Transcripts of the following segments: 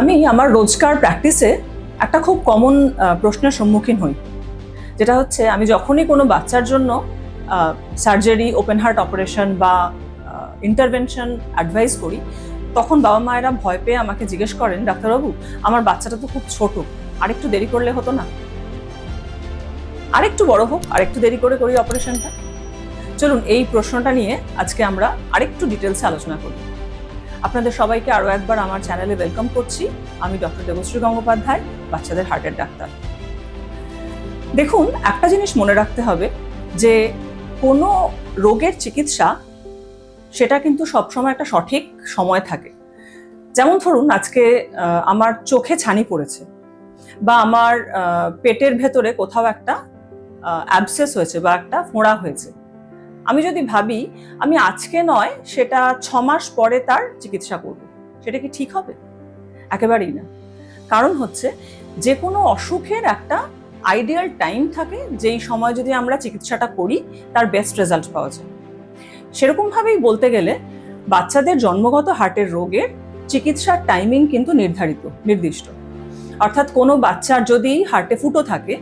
আমি আমার রোজকার প্র্যাকটিসে একটা খুব কমন প্রশ্নের সম্মুখীন হই। যেটা হচ্ছে আমি যখনই কোনো বাচ্চার জন্য সার্জারি ওপেন হার্ট অপারেশন বা ইন্টারভেনশন অ্যাডভাইস করি, তখন বাবা মায়েরা ভয় পেয়ে আমাকে জিজ্ঞেস করেন, ডাক্তারবাবু, আমার বাচ্চাটা তো খুব ছোট, আরেকটু দেরি করলে হতো না? আরেকটু বড় হোক, আরেকটু দেরি করে করি অপারেশনটা চলুন, এই প্রশ্নটা নিয়ে আজকে আমরা আরেকটু ডিটেলসে আলোচনা করি। আপনাদের সবাইকে আরও একবার আমার চ্যানেলে ওয়েলকাম করছি। আমি ডক্টর দেবশ্রী গঙ্গোপাধ্যায়, বাচ্চাদের হার্টের ডাক্তার। দেখুন, একটা জিনিস মনে রাখতে হবে যে কোনো রোগের চিকিৎসা, সেটা কিন্তু সবসময় একটা সঠিক সময় থাকে। যেমন ধরুন, আজকে আমার চোখে ছানি পড়েছে বা আমার পেটের ভেতরে কোথাও একটা অ্যাবসেস হয়েছে বা একটা ফোঁড়া হয়েছে। আমি যদি ভাবি আমি আজকে নয় সেটা ছ মাস পরে তার চিকিৎসা করব। সেটা কি ঠিক হবে? একেবারেই না। কারণ হচ্ছে যে কোনো অসুখের একটা আইডিয়াল টাইম থাকে যেই সময় যদি আমরা চিকিৎসাটা করি তার বেস্ট রেজাল্ট পাওয়া যায়। সেরকমভাবেই বলতে গেলে বাচ্চাদের জন্মগত হার্টের রোগের চিকিৎসার টাইমিং কিন্তু নির্ধারিত নির্দিষ্ট। অর্থাৎ কোনো বাচ্চার যদি হার্টে ফুটো থাকে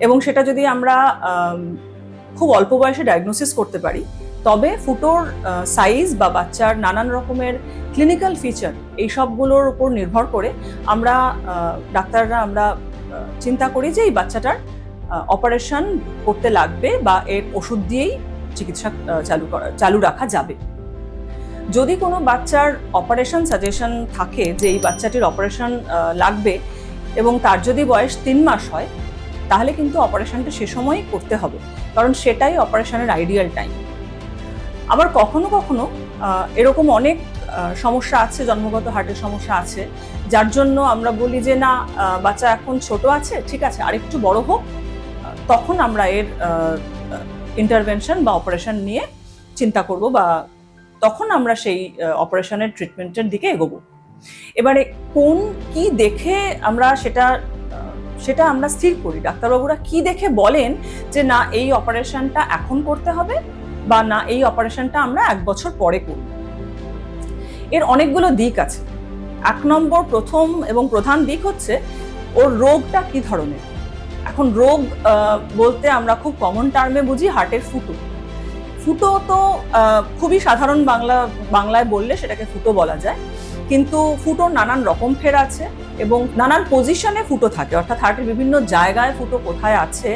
এবং সেটা যদি আমরা আম, খুব অল্প বয়সে ডায়াগনোসিস করতে পারি। তবে ফুটোর সাইজ বা বাচ্চার নানান রকমের ক্লিনিক্যাল ফিচার এই সবগুলোর উপর নির্ভর করে আমরা ডাক্তাররা আমরা চিন্তা করি যে এই বাচ্চাটার অপারেশন করতে লাগবে বা এর ওষুধ দিয়েই চিকিৎসা চালু করা, চালু রাখা যাবে। যদি কোনো বাচ্চার অপারেশন সাজেশন থাকে যে এই বাচ্চাটির অপারেশন লাগবে এবং তার যদি বয়স তিন মাস হয় তাহলে কিন্তু অপারেশনটা সে সময়ই করতে হবে, কারণ সেটাই অপারেশনের আইডিয়াল টাইম আবার কখনো কখনো এরকম অনেক সমস্যা আছে, জন্মগত হার্টের সমস্যা আছে, যার জন্য আমরা বলি যে না বাচ্চা এখন ছোট আছে, ঠিক আছে, আরেকটু বড় হোক, তখন আমরা এর ইন্টারভেনশন বা অপারেশন নিয়ে চিন্তা করব বা তখন আমরা সেই অপারেশনের ট্রিটমেন্টের দিকে এগোবো। এবারে কোন কি দেখে আমরা সেটা সেটা আমরা স্থির করি। ডাক্তারবাবুরা কি দেখে বলেন যে, না, এই অপারেশনটা এখন করতে হবে বা না, এই অপারেশনটা আমরা এক বছর পরে করব? এর অনেকগুলো দিক আছে। এক নম্বর, প্রথম এবং প্রধান দিক হচ্ছে, ওর রোগটা কি ধরনের? এখন রোগ বলতে আমরা খুব কমন টার্মে বুঝি হার্টের ফুটো। ফুটো তো খুবই সাধারণ বাংলা, বাংলায় বললে সেটাকে ফুটো বলা যায়। কিন্তু ফুটোর নানান রকম ফের আছে। এবং নানান পজিশনে ফুটো থাকে। অর্থাৎ হার্টের বিভিন্ন জায়গায় ফুটো কোথায় আছে,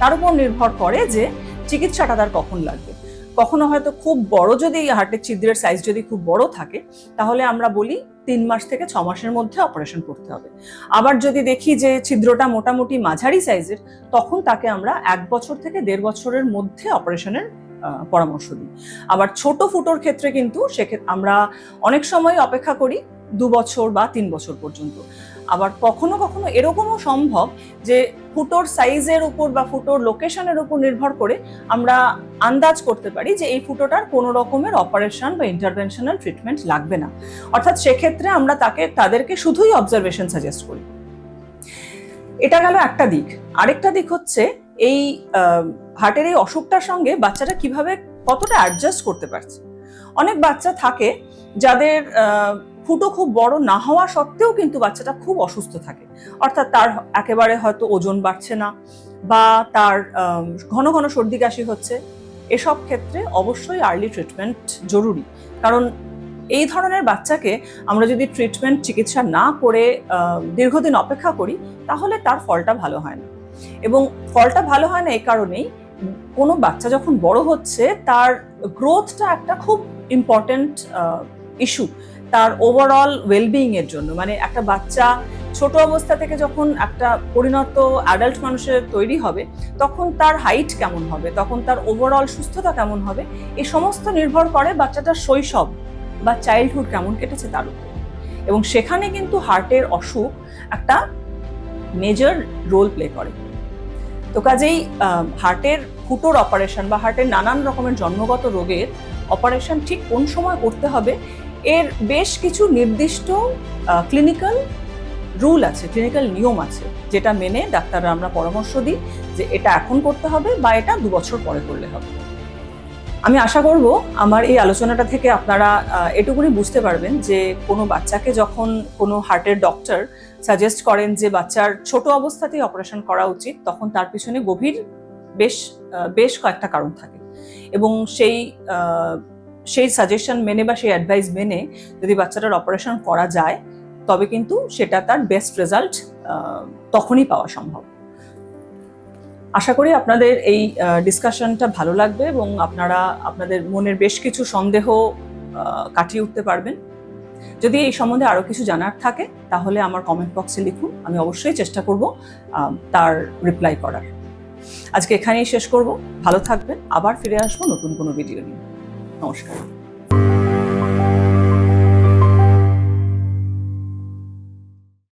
তার উপর নির্ভর করে যে চিকিৎসাটা তার কখন লাগবে। কখনো হয়তো খুব বড় যদি হার্টের ছিদ্রের সাইজ যদি খুব বড় থাকে, তাহলে আমরা বলি তিন মাস থেকে ছ মাসের মধ্যে অপারেশন করতে হবে। আবার যদি দেখি যে ছিদ্রটা মোটামুটি মাঝারি সাইজের তখন তাকে আমরা এক বছর থেকে দেড় বছরের মধ্যে অপারেশনের পরামর্শ দিই। আবার ছোট ফুটোর ক্ষেত্রে কিন্তু সেক্ষেত্রে আমরা অনেক সময় অপেক্ষা করি দু বছর বা তিন বছর পর্যন্ত। আবার কখনো কখনো এরকমও সম্ভব যে ফুটোর সাইজের উপর বা ফুটোর লোকেশনের উপর নির্ভর করে আমরা আন্দাজ করতে পারি যে এই ফুটোটার কোনো রকমের অপারেশন বা ইন্টারভেনশনাল ট্রিটমেন্ট লাগবে না। অর্থাৎ সেক্ষেত্রে আমরা তাকে, তাদেরকে শুধুই অবজারভেশন সাজেস্ট করি। এটা গেল একটা দিক। আরেকটা দিক হচ্ছে এই হার্টের এই অসুখটার সঙ্গে বাচ্চাটা কীভাবে কতটা অ্যাডজাস্ট করতে পারছে? অনেক বাচ্চা থাকে যাদের ফুটো খুব বড় না হওয়া সত্ত্বেও কিন্তু বাচ্চাটা খুব অসুস্থ থাকে। অর্থাৎ তার একেবারে হয়তো ওজন বাড়ছে না বা তার ঘন ঘন সর্দি কাশি হচ্ছে। এসব ক্ষেত্রে অবশ্যই আর্লি ট্রিটমেন্ট জরুরি। কারণ এই ধরনের বাচ্চাকে আমরা যদি ট্রিটমেন্ট চিকিৎসা না করে দীর্ঘদিন অপেক্ষা করি, তাহলে তার ফলটা ভালো হয় না। এবং ফলটা ভালো হয় না এই কারণেই কোনো বাচ্চা যখন বড় হচ্ছে, তার গ্রোথটা একটা খুব ইম্পর্ট্যান্ট ইস্যু তার ওভারঅল ওয়েলবিইং এর জন্য। মানে একটা বাচ্চা ছোট অবস্থা থেকে যখন একটা পরিণত অ্যাডাল্ট মানুষের তৈরি হবে, তখন তার হাইট কেমন হবে, তখন তার ওভারঅল সুস্থতা কেমন হবে এই সমস্ত নির্ভর করে বাচ্চাটার শৈশব বা চাইল্ডহুড কেমন কেটেছে তার উপর। এবং সেখানে কিন্তু হার্টের অসুখ একটা মেজর রোল প্লে করে। তো কাজেই হার্টের ফুটোর অপারেশন বা হার্টের নানান রকমের জন্মগত রোগের অপারেশন ঠিক কোন সময় করতে হবে এর বেশ কিছু নির্দিষ্ট ক্লিনিক্যাল রুল আছে ক্লিনিক্যাল নিয়ম আছে, যেটা মেনে ডাক্তাররা আমরা পরামর্শ দিই যে এটা এখন করতে হবে বা এটা দু বছর পরে করলে হবে। আমি আশা করব আমার এই আলোচনাটা থেকে আপনারা এটুকুনি বুঝতে পারবেন যে কোনো বাচ্চাকে যখন কোনো হার্টের ডক্টর সাজেস্ট করেন যে বাচ্চার ছোট অবস্থাতেই অপারেশন করা উচিত, তখন তার পিছনে গভীর বেশ বেশ কয়েকটা কারণ থাকে। এবং সেই সেই সাজেশন মেনে বা সেই অ্যাডভাইস মেনে যদি বাচ্চাটার অপারেশন করা যায়, তবে কিন্তু সেটা তার বেস্ট রেজাল্ট তখনই পাওয়া সম্ভব। আশা করি আপনাদের এই ডিসকাশনটা ভালো লাগবে এবং আপনারা, আপনাদের মনের বেশ কিছু সন্দেহ কাটিয়ে উঠতে পারবেন। যদি এই সম্বন্ধে আরও কিছু জানার থাকে, তাহলে আমার কমেন্ট বক্সে লিখুন, আমি অবশ্যই চেষ্টা করব তার রিপ্লাই করার। আজকে এখানেই শেষ করব। ভালো থাকবেন, আবার ফিরে আসব নতুন কোনো ভিডিও নিয়ে। নমস্কার।